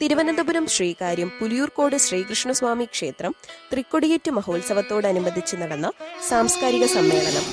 തിരുവനന്തപുരം ശ്രീകാര്യം പുലിയൂർക്കോട് ശ്രീകൃഷ്ണസ്വാമി ക്ഷേത്രം തൃക്കൊടിയേറ്റ് മഹോത്സവത്തോടനുബന്ധിച്ച് നടന്ന സാംസ്കാരിക സമ്മേളനം.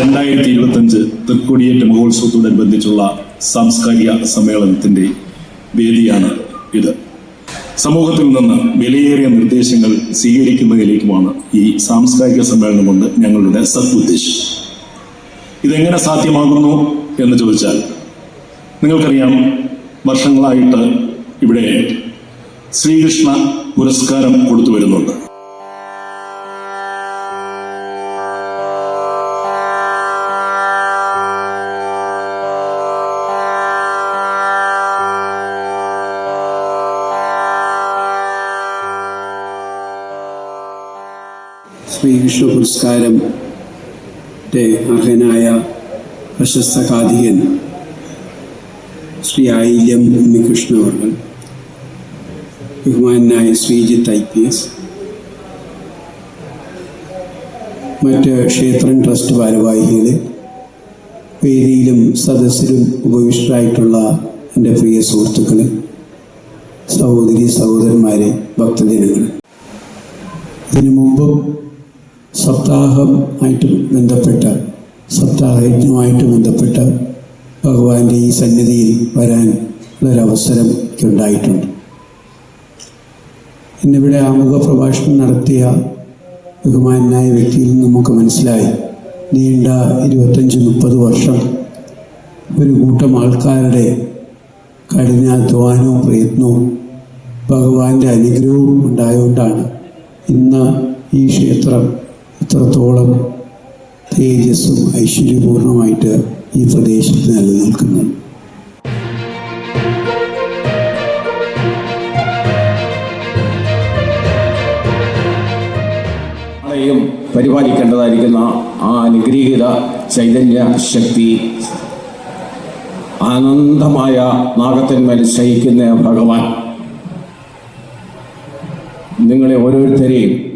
രണ്ടായിരത്തി ഇരുപത്തഞ്ച് തൃക്കൊടിയേറ്റ മഹോത്സവത്തോടനുബന്ധിച്ചുള്ള സാംസ്കാരിക സമ്മേളനത്തിന്റെ വേദിയാണ് ഇത്. സമൂഹത്തിൽ നിന്ന് വിലയേറിയ നിർദ്ദേശങ്ങൾ സ്വീകരിക്കുന്നതിലേക്കുമാണ് ഈ സാംസ്കാരിക സമ്മേളനം കൊണ്ട് ഞങ്ങളുടെ സതുദ്ദേശം ഇതെങ്ങനെ സാധ്യമാകുന്നു എന്ന് ചോദിച്ചാൽ നിങ്ങൾക്കറിയാം വർഷങ്ങളായിട്ട് ഇവിടെ ശ്രീകൃഷ്ണ പുരസ്കാരം കൊടുത്തു വരുന്നുണ്ട്. ശ്രീകൃഷ്ണ പുരസ്കാരം അർഹനായ പ്രശസ്ത കാതികൻ ശ്രീ ആയില്യം ഉണ്ണികൃഷ്ണ അവർ ബഹുമാനായ ശ്രീജിത്ത് ഐ പി എസ് മറ്റ് ക്ഷേത്രം ട്രസ്റ്റ് ഭാരവാഹികൾ വേദിയിലും സദസ്സിലും ഉപവിഷ്ടരായിട്ടുള്ള എന്റെ പ്രിയ സുഹൃത്തുക്കളെ സഹോദരി സഹോദരന്മാരെ ഭക്തജനങ്ങൾ ഇതിനു മുമ്പും സപ്താഹമായിട്ട് ബന്ധപ്പെട്ട സപ്താഹയജ്ഞമായിട്ട് ബന്ധപ്പെട്ട ഭഗവാന്റെ ഈ സന്നിധിയിൽ വരാൻ ഉള്ളൊരവസരം ഉണ്ടായിട്ടുണ്ട് ഇന്നിവിടെ ആമുഖ പ്രഭാഷണം നടത്തിയ ബഹുമാനായ വ്യക്തിയിൽ നമുക്ക് മനസ്സിലായി. നീണ്ട ഇരുപത്തഞ്ച് മുപ്പത് വർഷം ഒരു കൂട്ടം ആൾക്കാരുടെ കഠിനാധ്വാനവും പ്രയത്നവും ഭഗവാന്റെ അനുഗ്രഹവും ഉണ്ടായതുകൊണ്ടാണ് ഇന്ന് ഈ ക്ഷേത്രം ഇത്രത്തോളം തേജസ്സും ഐശ്വര്യപൂർണമായിട്ട് ഈ പ്രദേശത്ത് നിലനിൽക്കുന്നു? പരിപാലിക്കേണ്ടതായിരിക്കുന്ന ആ അനുഗ്രഹീത ചൈതന്യ ശക്തി ആനന്ദമായ നാഗത്തിന്മേൽ ശയിക്കുന്ന ഭഗവാൻ. നിങ്ങളെ ഓരോരുത്തരെയും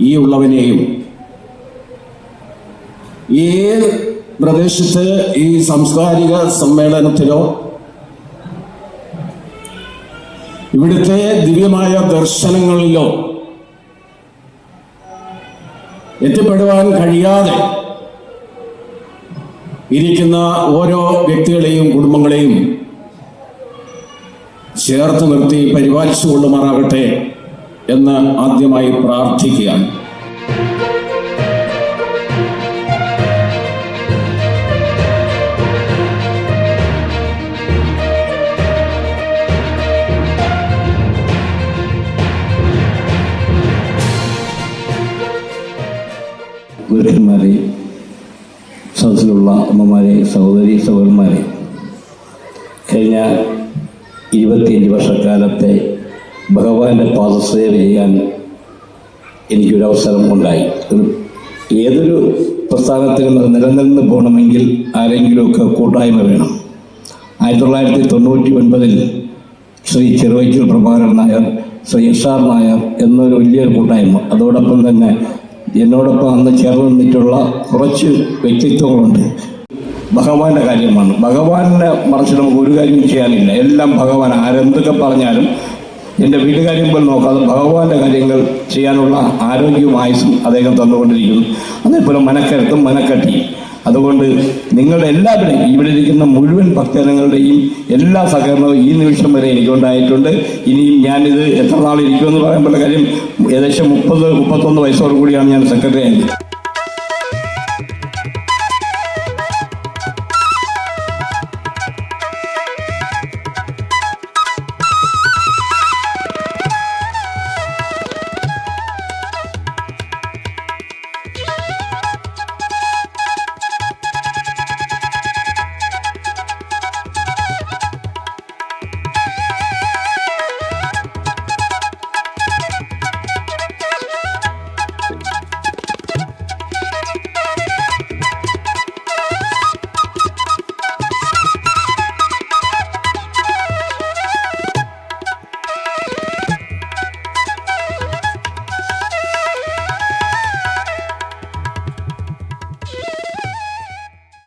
ഈ ഉള്ളവനെയും ഏത് പ്രദേശത്ത് ഈ സാംസ്കാരിക സമ്മേളനത്തിലോ ഇവിടുത്തെ ദിവ്യമായ ദർശനങ്ങളിലോ എത്തിപ്പെടുവാൻ കഴിയാതെ ഇരിക്കുന്ന ഓരോ വ്യക്തികളെയും കുടുംബങ്ങളെയും ചേർത്ത് നിർത്തി പരിപാലിച്ചു കൊള്ളുമാറാകട്ടെ എന്ന് ആദ്യമായി പ്രാർത്ഥിക്കുക. ഗുരുക്കന്മാരെ സദസ്സിലുള്ള അമ്മമാരെ സഹോദരി സഹോദരന്മാരെ കഴിഞ്ഞ ഇരുപത്തിയഞ്ച് വർഷക്കാലത്തെ ഭഗവാന്റെ പാദസേവ ചെയ്യാൻ എനിക്കൊരവസരം ഉണ്ടായി ഏതൊരു പ്രസ്ഥാനത്തിനും നിലനിന്ന് പോകണമെങ്കിൽ ആരെങ്കിലുമൊക്കെ കൂട്ടായ്മ വേണം. ആയിരത്തി തൊള്ളായിരത്തി തൊണ്ണൂറ്റി ഒൻപതിൽ ശ്രീ ചെറുവയ്ക്കൽ പ്രഭാകരൻ നായർ ശ്രീ എസ് ആർ നായർ എന്നൊരു വലിയൊരു കൂട്ടായ്മ. അതോടൊപ്പം തന്നെ എന്നോടൊപ്പം അന്ന് ചേർന്ന് നിന്നിട്ടുള്ള കുറച്ച് വ്യക്തിത്വങ്ങളുണ്ട്. ഭഗവാന്റെ കാര്യമാണ്. ഭഗവാനെ മറിച്ച് നമുക്ക് ഒരു കാര്യം ചെയ്യാനില്ല. എല്ലാം ഭഗവാൻ ആരെന്തൊക്കെ പറഞ്ഞാലും എന്റെ വീട്ടുകാര്യം പോലും നോക്കാതെ ഭഗവാന്റെ കാര്യങ്ങൾ ചെയ്യാനുള്ള ആരോഗ്യവും ആയുസും അദ്ദേഹം തന്നുകൊണ്ടിരിക്കുന്നു. അതേപോലെ മനക്കരുത്തും മനക്കട്ടി. അതുകൊണ്ട് നിങ്ങളുടെ എല്ലാവരുടെയും ഇവിടെ ഇരിക്കുന്ന മുഴുവൻ ഭക്തജനങ്ങളുടെയും എല്ലാ സഹകരണവും ഈ നിമിഷം വരെ എനിക്കുണ്ടായിട്ടുണ്ട്. ഇനിയും ഞാനിത് എത്ര നാൾ ഇരിക്കുമെന്ന് പറയാൻ പറ്റുന്ന കാര്യം ഏകദേശം മുപ്പത് മുപ്പത്തൊന്ന് വയസ്സോടു കൂടിയാണ് ഞാൻ സെക്രട്ടറി ആയത്.